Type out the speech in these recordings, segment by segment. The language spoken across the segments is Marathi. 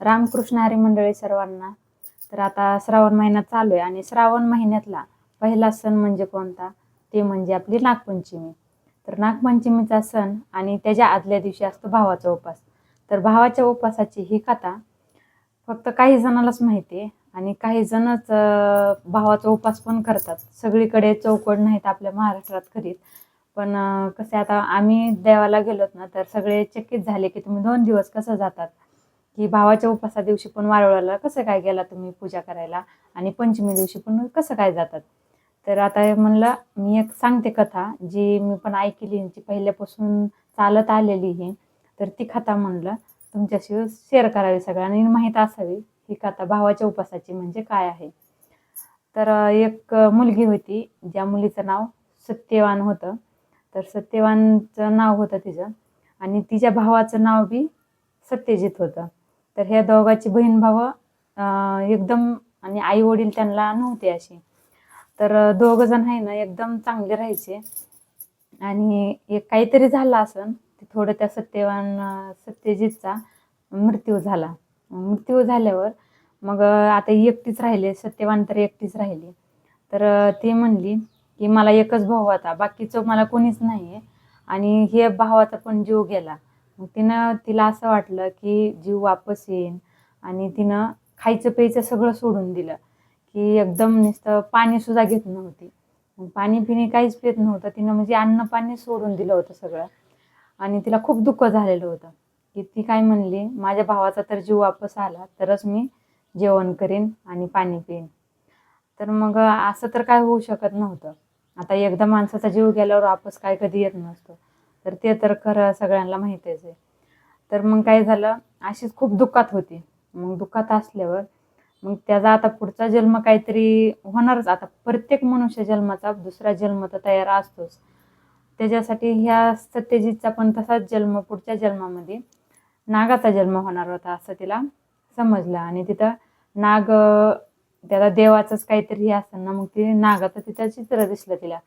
रामकृष्ण हरी मंडळी सर्वांना. तर आता श्रावण महिना चालू आहे आणि श्रावण महिन्यातला पहिला सण म्हणजे कोणता? ते म्हणजे आपली नागपंचमी. तर नागपंचमीचा सण आणि त्याच्या आदल्या दिवशी असतो भावाचा उपास. तर भावाच्या उपासाची ही कथा फक्त काही जणालाच माहिती आहे आणि काही जणच भावाचा उपास पण करतात. सगळीकडे चौकड नाहीत आपल्या महाराष्ट्रात करीत. पण कसे आता आम्ही देवाला गेलोत ना तर सगळे चकित झाले की तुम्ही दोन दिवस कसं जातात? की भावाच्या उपासा दिवशी पण वारुळाला कसं काय गेला तुम्ही पूजा करायला? आणि पंचमी दिवशी पण कसं काय जातात? तर आता हे म्हणलं मी एक सांगते कथा जी मी पण ऐकली जी पहिल्यापासून चालत आलेली आहे. तर ती कथा म्हणलं तुमच्याशी शेअर करावी सगळ्यांनी माहीत असावी ही कथा भावाच्या उपासाची म्हणजे काय आहे? तर एक मुलगी होती ज्या मुलीचं नाव सत्यवान होतं. तर सत्यवानचं नाव होतं तिचं. आणि तिच्या भावाचं नाव बी सत्यजित होतं. तर ह्या दोघाची बहीण भाव एकदम आणि आई वडील त्यांना नव्हते असे तर दोघं जण आहे ना एकदम चांगले राहायचे. आणि एक काहीतरी झालं असन ते थोडं त्या सत्यवान सत्यजितचा मृत्यू झाला. मृत्यू झाल्यावर मग आता एकटीच राहिले सत्यवान तर एकटीच राहिली. तर ती म्हणली की मला एकच भाऊ आता बाकीचं मला कोणीच नाही आहे आणि हे भावाचा पण जीव गेला. मग तिनं तिला असं वाटलं की जीव वापस येईन आणि तिनं खायचं प्यायचं सगळं सोडून दिलं की एकदम नुसतं पाणीसुद्धा घेत नव्हती. मग पाणी पिणे काहीच पित नव्हतं. तिनं म्हणजे अन्न पाणी सोडून दिलं होतं सगळं. आणि तिला खूप दुःख झालेलं होतं की ती काय म्हणली माझ्या भावाचा तर जीव वापस आला तरच मी जेवण करीन आणि पाणी पिईन. तर मग असं तर काय होऊ शकत नव्हतं. आता एकदा माणसाचा जीव गेल्यावर वापस काय कधी येत नसतो. तर ते तर खरं सगळ्यांना माहितीच आहे. तर मग काय झालं अशीच खूप दुःखात होती. मग दुःखात असल्यावर मग त्याचा आता पुढचा जन्म काहीतरी होणारच. आता प्रत्येक मनुष्य जन्माचा दुसरा जन्म तर तयार असतोच. त्याच्यासाठी ह्या सत्यजितचा पण तसाच जन्म पुढच्या जन्मामध्ये नागाचा जन्म होणार होता असं तिला समजलं. आणि तिथं नाग त्याला देवाचंच काहीतरी हे असतं ना मग ते नागाचं तिथं चित्र दिसलं तिला.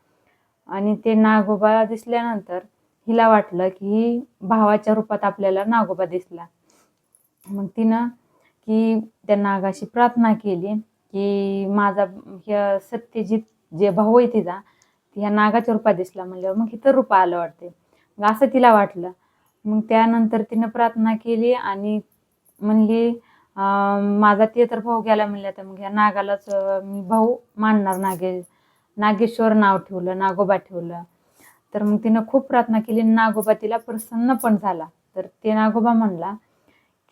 आणि ते नागोबा दिसल्यानंतर हिला वाटलं की ही भावाच्या रूपात आपल्याला नागोबा दिसला. मग तिनं की त्या नागाशी प्रार्थना केली की माझा ह्या सत्यजित जे भाऊ आहे तिचा ह्या नागाच्या रूपात दिसला म्हणल्यावर मग इतर रूप आलं वाटते मग असं तिला वाटलं. मग त्यानंतर तिनं प्रार्थना केली आणि म्हणली माझा ते तर भाऊ गेला म्हणल्या तर मग ह्या नागालाच मी भाऊ मानणार नागे नागेश्वर नाव ठेवलं नागोबा ठेवलं. तर मग तिनं खूप प्रार्थना केली आणि नागोबा तिला प्रसन्न पण झाला. तर ते नागोबा म्हणला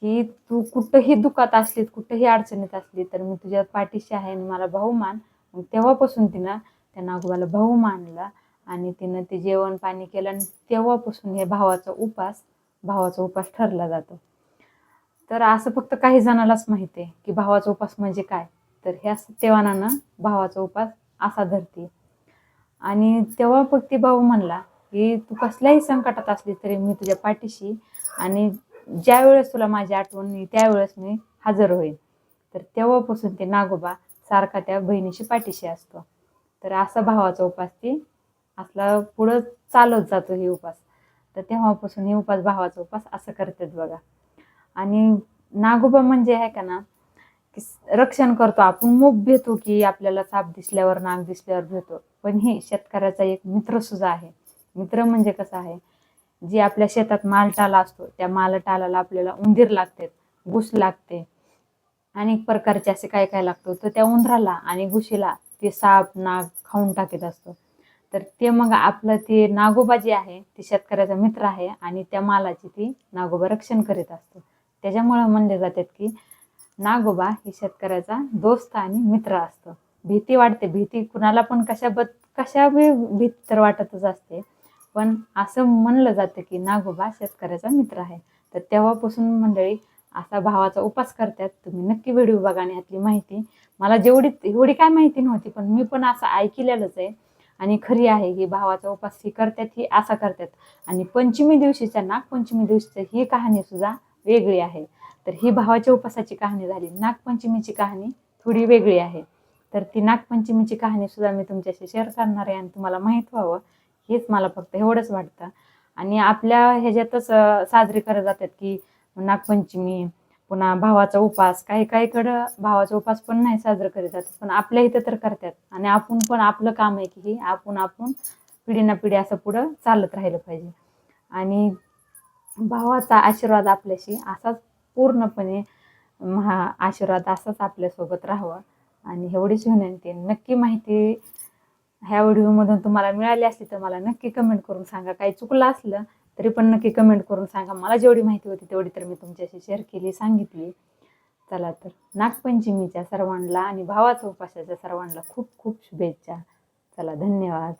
की तू कुठंही दुखात असलीत कुठंही अडचणीत असली तर मी तुझ्या पाठीशी आहे आणि मला भाऊ मान. मग तेव्हापासून तिनं त्या नागोबाला भाऊ मानला आणि तिनं ते जेवण पाणी केलं आणि तेव्हापासून हे भावाचा उपास भावाचा उपास ठरला जातो. तर असं फक्त काही जणालाच माहिती आहे की भावाचा उपास म्हणजे काय? तर ह्या सत्यवानानं भावाचा उपास असा धरते आणि तेव्हा फक्त भाऊ म्हणला की तू कसल्याही संकटात असली तरी मी तुझ्या पाठीशी आणि ज्या वेळेस तुला माझी आठवण येईल त्यावेळेस मी हजर होईल तर तेव्हापासून ते नागोबा सारखा त्या बहिणीशी पाठीशी असतो. तर असा भावाचा उपास ती असला पुढं चालत जातो हे उपास. तर तेव्हापासून हे उपास भावाचा उपास असं करतात बघा. आणि नागोबा म्हणजे आहे का ना रक्षण करतो आपण मूग भेतो की आपल्याला साप दिसल्यावर नाग दिसल्यावर भेतो पण हे शेतकऱ्याचा एक मित्र सुद्धा आहे. मित्र म्हणजे कसं आहे? जे आपल्या शेतात मालटाला असतो त्या मालटाला आपल्याला उंदीर लागतात घुस लागते. अनेक प्रकारचे असे काय काय लागतो तर त्या उंदराला आणि घुशीला ते साप नाग खाऊन टाकत असतो. तर ते मग आपलं ते नागोबा जे आहे ते शेतकऱ्याचा मित्र आहे आणि त्या मालाची ती नागोबा रक्षण करीत असतो. त्याच्यामुळं म्हणले जातात की नागोबा ही शेतकऱ्याचा दोस्त आणि मित्र असतो. भीती वाटते. भीती कुणाला पण कशाबत कशा बी भीती तर वाटतच असते. पण असं म्हणलं जातं की नागोबा शेतकऱ्याचा मित्र आहे. तर तेव्हापासून मंडळी असा भावाचा उपास करतात. तुम्ही नक्की व्हिडिओ बघा आणि यातली माहिती. मला जेवढी एवढी काय माहिती नव्हती पण मी पण असं ऐकलेलंच आहे. आणि खरी आहे की भावाचा उपास ही करतात ही असा करतात. आणि पंचमी दिवशीच्या नागपंचमी दिवशीचं ही कहाणी सुद्धा वेगळी आहे. तर ही भावाच्या उपासाची कहाणी झाली. नागपंचमीची कहाणी थोडी वेगळी आहे. तर ती नागपंचमीची कहाणी सुद्धा मी तुमच्याशी शेअर करणार आहे आणि तुम्हाला माहीत व्हावं. हेच मला फक्त एवढंच वाटतं. आणि आपल्या ह्याच्यातच साजरी करत जातात की नागपंचमी पुन्हा भावाचा उपास. काही काहीकडं भावाचा उपास पण नाही साजरं करत जातात पण आपल्या इथं तर करतात. आणि आपण पण आपलं काम आहे की हे आपण आपण पिढी ना पिढी असं पुढं चालत राहिलं पाहिजे. आणि भावाचा आशीर्वाद आपल्याशी असाच पूर्णपणे महा आशीर्वाद असाच आपल्यासोबत राहावा. आणि एवढीच विनंती नक्की माहिती ह्या व्हिडिओमधून तुम्हाला मिळाली असली तर मला नक्की कमेंट करून सांगा. काही चुकलं असलं तरी पण नक्की कमेंट करून सांगा. मला जेवढी माहिती होती तेवढी तर मी तुमच्याशी शेअर केली सांगितली. चला तर नागपंचमीच्या सर्वांना आणि भावाच्या उपासाच्या सर्वांना खूप खूप शुभेच्छा. चला धन्यवाद.